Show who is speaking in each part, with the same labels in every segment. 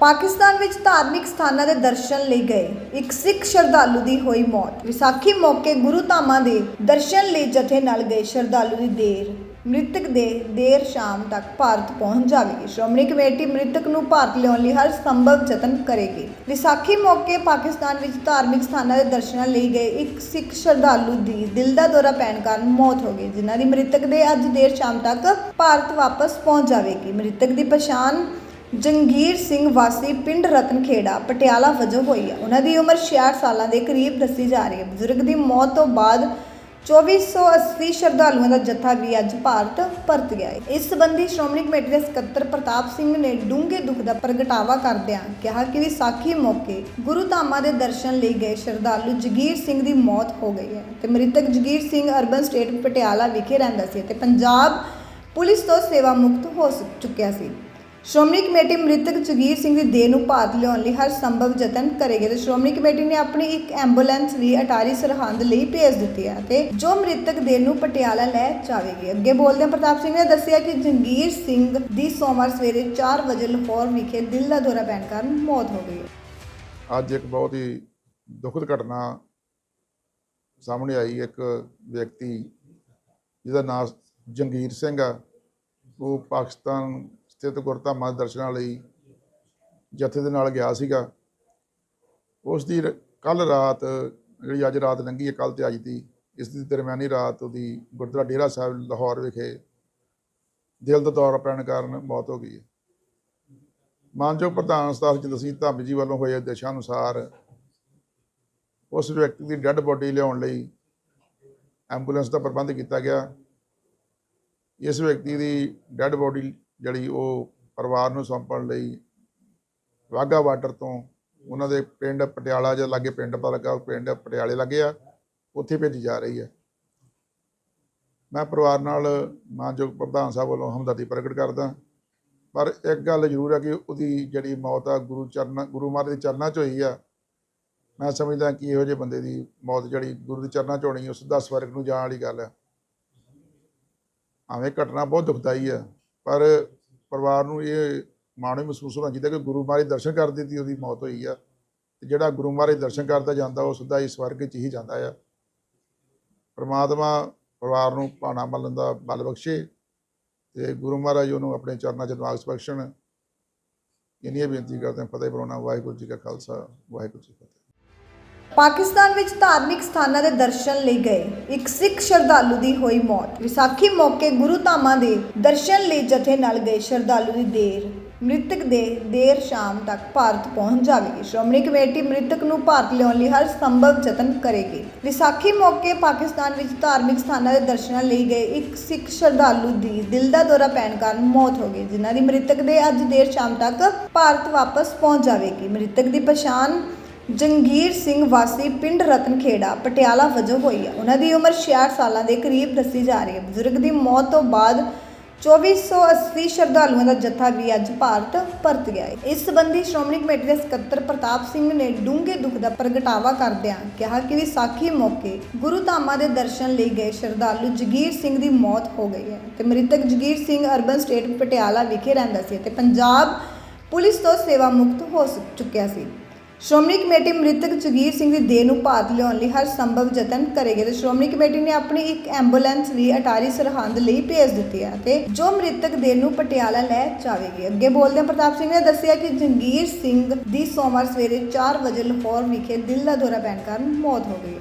Speaker 1: ਪਾਕਿਸਤਾਨ ਵਿੱਚ ਧਾਰਮਿਕ ਸਥਾਨਾਂ ਦੇ ਦਰਸ਼ਨ ਲਈ ਗਏ। ਇੱਕ ਸਿੱਖ ਸ਼ਰਧਾਲੂ ਦੀ ਹੋਈ ਮੌਤ। ਵਿਸਾਖੀ ਮੌਕੇ ਗੁਰੂ ਧਾਮਾਂ ਦੇ ਦਰਸ਼ਨ ਲਈ ਜਥੇ ਨਾਲ ਗਏ ਸ਼ਰਧਾਲੂ ਦੀ ਦੇਰ। ਮ੍ਰਿਤਕ ਦੇ ਦੇਰ ਸ਼ਾਮ ਤੱਕ ਭਾਰਤ ਪਹੁੰਚ ਜਾਵੇਗੀ। ਸ਼੍ਰੋਮਣੀ ਕਮੇਟੀ ਮ੍ਰਿਤਕ ਨੂੰ ਭਾਰਤ ਲਿਆਉਣ ਲਈ ਹਰ ਸੰਭਵ ਯਤਨ ਕਰੇਗੀ। ਵਿਸਾਖੀ ਮੌਕੇ ਪਾਕਿਸਤਾਨ ਵਿੱਚ ਧਾਰਮਿਕ ਸਥਾਨਾਂ ਦੇ ਦਰਸ਼ਨਾਂ ਲਈ ਗਏ ਇੱਕ ਸਿੱਖ ਸ਼ਰਧਾਲੂ ਦੀ ਦਿਲ ਦਾ ਦੌਰਾ ਪੈਣ ਕਾਰਨ ਮੌਤ ਹੋ ਗਈ, ਜਿਨ੍ਹਾਂ ਦੀ ਮ੍ਰਿਤਕ ਦੇ ਅੱਜ ਦੇਰ ਸ਼ਾਮ ਤੱਕ ਭਾਰਤ ਵਾਪਸ ਪਹੁੰਚ ਜਾਵੇਗੀ। ਮ੍ਰਿਤਕ ਦੀ ਪਛਾਣ ਜੰਗੀਰ ਸਿੰਘ ਵਾਸੀ ਪਿੰਡ ਰਤਨਖੇੜਾ, ਪਟਿਆਲਾ ਵਜੋਂ ਹੋਈ ਹੈ ਉਹਨਾਂ ਦੀ ਉਮਰ 66 ਸਾਲਾਂ ਦੇ ਕਰੀਬ ਦੱਸੀ ਜਾ ਰਹੀ ਹੈ। ਬਜ਼ੁਰਗ ਦੀ ਮੌਤ ਤੋਂ ਬਾਅਦ 2480 ਸ਼ਰਧਾਲੂਆਂ ਦਾ ਜੱਥਾ ਵੀ ਅੱਜ ਭਾਰਤ ਪਰਤ ਗਿਆ ਹੈ। ਇਸ ਸੰਬੰਧੀ ਸ਼੍ਰੋਮਣੀ ਕਮੇਟੀ ਦੇ ਸਕੱਤਰ ਪ੍ਰਤਾਪ ਸਿੰਘ ਨੇ ਡੂੰਘੇ ਦੁੱਖ ਦਾ ਪ੍ਰਗਟਾਵਾ ਕਰਦਿਆਂ ਕਿਹਾ ਕਿ ਵਿਸਾਖੀ ਮੌਕੇ ਗੁਰੂ ਧਾਮਾਂ ਦੇ ਦਰਸ਼ਨ ਲਈ ਗਏ ਸ਼ਰਧਾਲੂ ਜਗੀਰ ਸਿੰਘ ਦੀ ਮੌਤ ਹੋ ਗਈ ਹੈ ਤੇ ਮ੍ਰਿਤਕ ਜਗੀਰ ਸਿੰਘ ਅਰਬਨ ਸਟੇਟ ਪਟਿਆਲਾ ਵਿਖੇ ਰਹਿੰਦਾ ਸੀ ਤੇ ਪੰਜਾਬ ਪੁਲਿਸ ਤੋਂ ਸੇਵਾ ਮੁਕਤ ਹੋ ਚੁੱਕਿਆ ਸੀ। ਸ਼੍ਰੋਮਣੀ ਕਮੇਟੀ ਮ੍ਰਿਤਕ ਜਗੀਰ ਸਿੰਘ ਦੀ ਦੇਹ ਨੂੰ ਭਾਰਤ ਲਿਆਉਣ ਲਈ ਹਰ ਸੰਭਵ ਯਤਨ ਕਰੇਗੀ ਤੇ ਸ਼੍ਰੋਮਣੀ ਕਮੇਟੀ ਨੇ ਆਪਣੀ ਇੱਕ ਐਂਬੂਲੈਂਸ ਵੀ ਅਟਾਰੀ ਸਰਹੰਦ ਲਈ ਭੇਜ ਦਿੱਤੀ ਹੈ ਤੇ ਜੋ ਮ੍ਰਿਤਕ ਦੇਹ ਨੂੰ ਪਟਿਆਲਾ ਲੈ ਜਾਵੇਗੀ। ਅੱਗੇ ਬੋਲਦਿਆਂ ਪ੍ਰਤਾਪ ਸਿੰਘ ਨੇ ਦੱਸਿਆ ਕਿ ਜੰਗੀਰ ਸਿੰਘ ਦੀ ਸੋਮਵਾਰ ਸਵੇਰੇ 4 ਵਜੇ ਲਾਹੌਰ ਵਿਖੇ ਦਿਲ ਦਾ ਦੌਰਾ ਪੈਣ ਕਾਰਨ ਮੌਤ ਹੋ ਗਈ।
Speaker 2: ਅੱਜ ਇੱਕ ਬਹੁਤ ਹੀ ਦੁਖਦ ਘਟਨਾ ਸਾਹਮਣੇ ਆਈ। ਇੱਕ ਵਿਅਕਤੀ ਜਿਹਦਾ ਨਾਮ ਜੰਗੀਰ ਸਿੰਘ ਆ, ਉਹ ਪਾਕਿਸਤਾਨ ਸਥਿਤ ਗੁਰਧਾਮਾਂ ਦੇ ਦਰਸ਼ਨਾਂ ਲਈ ਜਥੇ ਦੇ ਨਾਲ ਗਿਆ ਸੀਗਾ। ਉਸ ਦੀ ਕੱਲ ਰਾਤ ਜਿਹੜੀ ਅੱਜ ਰਾਤ ਲੰਘੀ ਹੈ ਕੱਲ ਤੇ ਅੱਜ ਦੀ, ਇਸ ਦੀ ਦਰਮਿਆਨੀ ਰਾਤ ਉਹਦੀ ਗੁਰਦੁਆਰਾ ਡੇਰਾ ਸਾਹਿਬ ਲਾਹੌਰ ਵਿਖੇ ਦਿਲ ਦਾ ਦੌਰਾ ਪੈਣ ਕਾਰਨ ਮੌਤ ਹੋ ਗਈ ਹੈ। ਮਾਨਯੋਗ ਪ੍ਰਧਾਨ ਸਤਾਫ ਜਿੰਦਰ ਸਿੰਘ ਧਾਮੀ ਜੀ ਵੱਲੋਂ ਹੋਏ ਆਦੇਸ਼ਾਂ ਅਨੁਸਾਰ ਉਸ ਵਿਅਕਤੀ ਦੀ ਡੈੱਡ ਬੋਡੀ ਲਿਆਉਣ ਲਈ ਐਂਬੂਲੈਂਸ ਦਾ ਪ੍ਰਬੰਧ ਕੀਤਾ ਗਿਆ। ਇਸ ਵਿਅਕਤੀ ਦੀ ਡੈੱਡ ਬੋਡੀ ਜਿਹੜੀ ਉਹ ਪਰਿਵਾਰ ਨੂੰ ਸੌਂਪਣ ਲਈ ਵਾਹਗਾ ਬਾਰਡਰ ਤੋਂ ਉਹਨਾਂ ਦੇ ਪਿੰਡ ਪਟਿਆਲਾ ਦੇ ਲਾਗੇ ਪਿੰਡ ਪਤਾ ਲੱਗਾ ਪਿੰਡ ਪਟਿਆਲੇ ਲੱਗੇ ਆ, ਉੱਥੇ ਭੇਜੀ ਜਾ ਰਹੀ ਹੈ। ਮੈਂ ਪਰਿਵਾਰ ਨਾਲ ਮਾਨਯੋਗ ਪ੍ਰਧਾਨ ਸਾਹਿਬ ਵੱਲੋਂ ਹਮਦਰਦੀ ਪ੍ਰਗਟ ਕਰਦਾ। ਪਰ ਇੱਕ ਗੱਲ ਜ਼ਰੂਰ ਹੈ ਕਿ ਉਹਦੀ ਜਿਹੜੀ ਮੌਤ ਆ, ਗੁਰੂ ਚਰਨ, ਗੁਰੂ ਮਹਾਰਾਜ ਦੇ ਚਰਨਾਂ 'ਚ ਹੋਈ ਆ, ਮੈਂ ਸਮਝਦਾ ਕਿ ਇਹੋ ਜਿਹੇ ਬੰਦੇ ਦੀ ਮੌਤ ਜਿਹੜੀ ਗੁਰੂ ਦੇ ਚਰਨਾਂ 'ਚ ਹੋਣੀ, ਉਸ ਸਿੱਧਾ ਵਰਗ ਨੂੰ ਜਾਣ ਵਾਲੀ ਗੱਲ ਹੈ ਆਵੇਂ ਘਟਨਾ ਬਹੁਤ ਦੁਖਦਾਈ ਆ ਪਰ ਪਰਿਵਾਰ ਨੂੰ ਇਹ ਮਾਣ ਮਹਿਸੂਸ ਹੋਣਾ ਚਾਹੀਦਾ ਕਿ ਗੁਰੂ ਮਹਾਰਾਜ ਦਰਸ਼ਨ ਕਰਦੇ ਦੀ ਉਹਦੀ ਮੌਤ ਹੋਈ ਆ। ਤੇ ਜਿਹੜਾ ਗੁਰੂ ਮਹਾਰਾਜ ਦਰਸ਼ਨ ਕਰਦਾ ਜਾਂਦਾ, ਉਹ ਸਿੱਧਾ ਇਸ ਸਵਰਗ 'ਚ ਹੀ ਜਾਂਦਾ ਆ। ਪ੍ਰਮਾਤਮਾ ਪਰਿਵਾਰ ਨੂੰ ਭਾਣਾ ਮਲਣ ਦਾ ਬਲ ਬਖਸ਼ੇ ਤੇ ਗੁਰੂ ਮਹਾਰਾਜ ਉਹਨੂੰ ਆਪਣੇ ਚਰਨਾਂ 'ਚ ਨਿਵਾਸ ਬਖਸ਼ਣ। ਇੰਨੀਆਂ ਬੇਨਤੀ ਕਰਦੇ ਹਾਂ। ਫਤਿਹ ਬੁਲਾਉਣਾ। ਵਾਹਿਗੁਰੂ ਜੀ ਕਾ ਖਾਲਸਾ। ਵਾਹਿਗੁਰੂ ਜੀ ਕੀ ਫਤਿਹ।
Speaker 1: ਪਾਕਿਸਤਾਨ ਵਿੱਚ ਧਾਰਮਿਕ ਸਥਾਨਾਂ ਦੇ ਦਰਸ਼ਨ ਲਈ ਗਏ। ਇੱਕ ਸਿੱਖ ਸ਼ਰਧਾਲੂ ਦੀ ਹੋਈ ਮੌਤ। ਵਿਸਾਖੀ ਮੌਕੇ ਗੁਰੂ ਧਾਮਾਂ ਦੇ ਦਰਸ਼ਨ ਲਈ ਜਥੇ ਨਾਲ ਗਏ ਸ਼ਰਧਾਲੂ ਦੀ ਦੇਰ। ਮ੍ਰਿਤਕ ਦੇ ਦੇਰ ਸ਼ਾਮ ਤੱਕ ਭਾਰਤ ਪਹੁੰਚ ਜਾਵੇਗੀ। ਸ਼੍ਰੋਮਣੀ ਕਮੇਟੀ ਮ੍ਰਿਤਕ ਨੂੰ ਭਾਰਤ ਲਿਆਉਣ ਲਈ ਹਰ ਸੰਭਵ ਯਤਨ ਕਰੇਗੀ। ਵਿਸਾਖੀ ਮੌਕੇ ਪਾਕਿਸਤਾਨ ਵਿੱਚ ਧਾਰਮਿਕ ਸਥਾਨਾਂ ਦੇ ਦਰਸ਼ਨਾਂ ਲਈ ਗਏ ਇੱਕ ਸਿੱਖ ਸ਼ਰਧਾਲੂ ਦੀ ਦਿਲ ਦਾ ਦੌਰਾ ਪੈਣ ਕਾਰਨ ਮੌਤ ਹੋ ਗਈ, ਜਿਨ੍ਹਾਂ ਦੀ ਮ੍ਰਿਤਕ ਦੇ ਅੱਜ ਦੇਰ ਸ਼ਾਮ ਤੱਕ ਭਾਰਤ ਵਾਪਸ ਪਹੁੰਚ ਜਾਵੇਗੀ। ਮ੍ਰਿਤਕ ਦੀ ਪਛਾਣ ਜੰਗੀਰ ਸਿੰਘ ਵਾਸੀ ਪਿੰਡ ਰਤਨਖੇੜਾ, ਪਟਿਆਲਾ ਵਜੋਂ ਹੋਈ ਹੈ ਉਹਨਾਂ ਦੀ ਉਮਰ 66 ਸਾਲਾਂ ਦੇ ਕਰੀਬ ਦੱਸੀ ਜਾ ਰਹੀ ਹੈ। ਬਜ਼ੁਰਗ ਦੀ ਮੌਤ ਤੋਂ ਬਾਅਦ 2480 ਸ਼ਰਧਾਲੂਆਂ ਦਾ ਜੱਥਾ ਵੀ ਅੱਜ ਭਾਰਤ ਪਰਤ ਗਿਆ ਹੈ। ਇਸ ਸੰਬੰਧੀ ਸ਼੍ਰੋਮਣੀ ਕਮੇਟੀ ਦੇ ਸਕੱਤਰ ਪ੍ਰਤਾਪ ਸਿੰਘ ਨੇ ਡੂੰਘੇ ਦੁੱਖ ਦਾ ਪ੍ਰਗਟਾਵਾ ਕਰਦਿਆਂ ਕਿਹਾ ਕਿ ਵਿਸਾਖੀ ਮੌਕੇ ਗੁਰੂ ਧਾਮਾਂ ਦੇ ਦਰਸ਼ਨ ਲਈ ਗਏ ਸ਼ਰਧਾਲੂ ਜਗੀਰ ਸਿੰਘ ਦੀ ਮੌਤ ਹੋ ਗਈ ਹੈ ਤੇ ਮ੍ਰਿਤਕ ਜਗੀਰ ਸਿੰਘ ਅਰਬਨ ਸਟੇਟ ਪਟਿਆਲਾ ਵਿਖੇ ਰਹਿੰਦਾ ਸੀ ਤੇ ਪੰਜਾਬ ਪੁਲਿਸ ਤੋਂ ਸੇਵਾ ਮੁਕਤ ਹੋ ਚੁੱਕਿਆ ਸੀ। ਸ਼੍ਰੋਮਣੀ ਕਮੇਟੀ ਮ੍ਰਿਤਕ ਜਗੀਰ ਸਿੰਘ ਦੀ ਦੇਹ ਨੂੰ ਭਾਰਤ ਲਿਆਉਣ ਲਈ ਹਰ ਸੰਭਵ ਯਤਨ ਕਰੇਗੀ ਤੇ ਸ਼੍ਰੋਮਣੀ ਕਮੇਟੀ ਨੇ ਆਪਣੀ ਇੱਕ ਐਂਬੂਲੈਂਸ ਵੀ ਅਟਾਰੀ ਸਰਹੰਦ ਲਈ ਭੇਜ ਦਿੱਤੀ ਹੈ ਤੇ ਜੋ ਮ੍ਰਿਤਕ ਦੇਹ ਨੂੰ ਪਟਿਆਲਾ ਲੈ ਜਾਵੇਗੀ। ਅੱਗੇ ਬੋਲਦਿਆਂ ਪ੍ਰਤਾਪ ਸਿੰਘ ਨੇ ਦੱਸਿਆ ਕਿ ਜੰਗੀਰ ਸਿੰਘ ਦੀ ਸੋਮਵਾਰ ਸਵੇਰੇ 4 ਵਜੇ ਲਾਹੌਰ ਵਿਖੇ ਦਿਲ ਦਾ ਦੌਰਾ ਪੈਣ ਕਾਰਨ ਮੌਤ ਹੋ ਗਈ।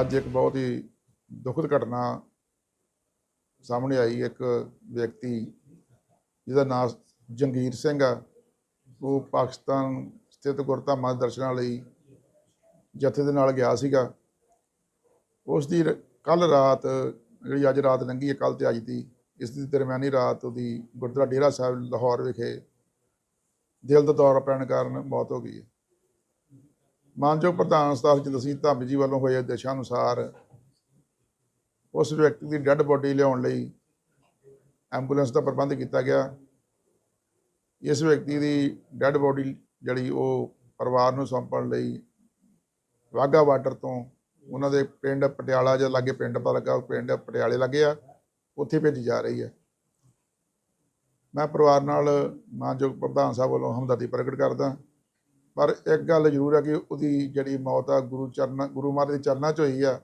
Speaker 2: ਅੱਜ ਇੱਕ ਬਹੁਤ ਹੀ ਦੁਖਦ ਘਟਨਾ ਸਾਹਮਣੇ ਆਈ। ਇੱਕ ਵਿਅਕਤੀ ਜਿਹਦਾ ਨਾਮ ਜੰਗੀਰ ਸਿੰਘ ਆ, ਉਹ ਪਾਕਿਸਤਾਨ ਸਥਿਤ ਗੁਰਧਾਮਾਂ ਦੇ ਦਰਸ਼ਨਾਂ ਲਈ ਜਥੇ ਦੇ ਨਾਲ ਗਿਆ ਸੀਗਾ। ਉਸ ਦੀ ਕੱਲ ਰਾਤ ਜਿਹੜੀ ਅੱਜ ਰਾਤ ਲੰਘੀ ਹੈ ਕੱਲ ਤੇ ਅੱਜ ਦੀ, ਇਸ ਦੀ ਦਰਮਿਆਨੀ ਰਾਤ ਉਹਦੀ ਗੁਰਦੁਆਰਾ ਡੇਰਾ ਸਾਹਿਬ ਲਾਹੌਰ ਵਿਖੇ ਦਿਲ ਦਾ ਦੌਰਾ ਪੈਣ ਕਾਰਨ ਮੌਤ ਹੋ ਗਈ ਹੈ। ਮਾਨਯੋਗ ਪ੍ਰਧਾਨ ਸਤਾਫ ਜਿੰਦਰ ਸਿੰਘ ਧਾਮੀ ਜੀ ਵੱਲੋਂ ਹੋਏ ਦਿਸ਼ਾ ਅਨੁਸਾਰ ਉਸ ਵਿਅਕਤੀ ਦੀ ਡੈੱਡ ਬੋਡੀ ਲਿਆਉਣ ਲਈ ਐਂਬੂਲੈਂਸ ਦਾ ਪ੍ਰਬੰਧ ਕੀਤਾ ਗਿਆ। ਇਸ ਵਿਅਕਤੀ ਦੀ ਡੈੱਡ ਬੋਡੀ ਜਿਹੜੀ ਉਹ ਪਰਿਵਾਰ ਨੂੰ ਸੌਂਪਣ ਲਈ ਵਾਹਗਾ ਬਾਰਡਰ ਤੋਂ ਉਹਨਾਂ ਦੇ ਪਿੰਡ ਪਟਿਆਲਾ ਦੇ ਲਾਗੇ ਪਿੰਡ ਪਤਾ ਲੱਗਾ ਉਹ ਪਿੰਡ ਪਟਿਆਲੇ ਲੱਗੇ ਆ, ਉੱਥੇ ਭੇਜੀ ਜਾ ਰਹੀ ਹੈ ਮੈਂ ਪਰਿਵਾਰ ਨਾਲ ਮਾਨਯੋਗ ਪ੍ਰਧਾਨ ਸਾਹਿਬ ਵੱਲੋਂ ਹਮਦਰਦੀ ਪ੍ਰਗਟ ਕਰਦਾ। ਪਰ ਇੱਕ ਗੱਲ ਜ਼ਰੂਰ ਹੈ ਕਿ ਉਹਦੀ ਜਿਹੜੀ ਮੌਤ ਆ, ਗੁਰੂ ਚਰਨਾਂ, ਗੁਰੂ ਮਹਾਰਾਜ ਦੇ ਚਰਨਾਂ 'ਚ ਹੋਈ ਆ,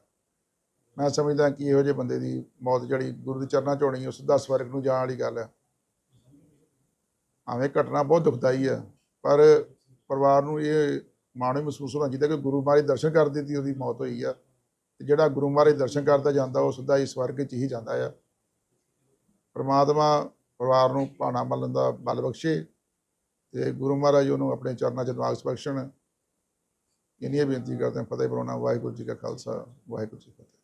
Speaker 2: ਮੈਂ ਸਮਝਦਾ ਕਿ ਇਹੋ ਜਿਹੇ ਬੰਦੇ ਦੀ ਮੌਤ ਜਿਹੜੀ ਗੁਰੂ ਦੇ ਚਰਨਾਂ 'ਚ ਹੋਣੀ ਉਹ ਸਿੱਧਾ ਸਵਰਗ ਨੂੰ ਜਾਣ ਵਾਲੀ ਗੱਲ ਹੈ ਆਵੇਂ ਘਟਨਾ ਬਹੁਤ ਦੁਖਦਾਈ ਆ ਪਰ ਪਰਿਵਾਰ ਨੂੰ ਇਹ ਮਾਣ ਵੀ ਮਹਿਸੂਸ ਹੋਣਾ ਚਾਹੀਦਾ ਕਿ ਗੁਰੂ ਮਹਾਰਾਜ ਦਰਸ਼ਨ ਕਰਦੇ ਦੀ ਉਹਦੀ ਮੌਤ ਹੋਈ ਆ। ਤੇ ਜਿਹੜਾ ਗੁਰੂ ਮਹਾਰਾਜ ਦਰਸ਼ਨ ਕਰਦਾ ਜਾਂਦਾ, ਉਹ ਸਿੱਧਾ ਇਸ ਸਵਰਗ 'ਚ ਹੀ ਜਾਂਦਾ ਆ। ਪਰਮਾਤਮਾ ਪਰਿਵਾਰ ਨੂੰ ਭਾਣਾ ਮਲਣ ਦਾ ਬਲ ਬਖਸ਼ੇ ਤੇ ਗੁਰੂ ਮਹਾਰਾਜ ਉਹਨੂੰ ਆਪਣੇ ਚਰਨਾਂ 'ਚ ਨਿਵਾਸ ਬਖਸ਼ਣ। ਇੰਨੀ ਬੇਨਤੀ ਕਰਦੇ ਹਾਂ। ਫਤਿਹ ਬੁਲਾਉਣਾ। ਵਾਹਿਗੁਰੂ ਜੀ ਕਾ ਖਾਲਸਾ। ਵਾਹਿਗੁਰੂ ਜੀ ਕੀ ਫਤਿਹ।